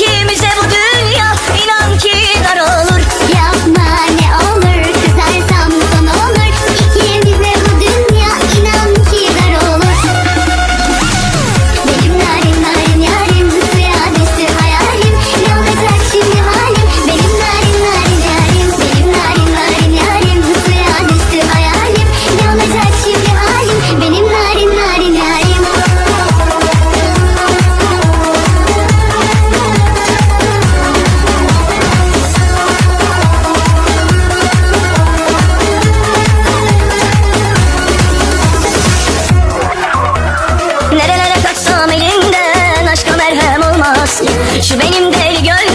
İkimize Suç benim değil gör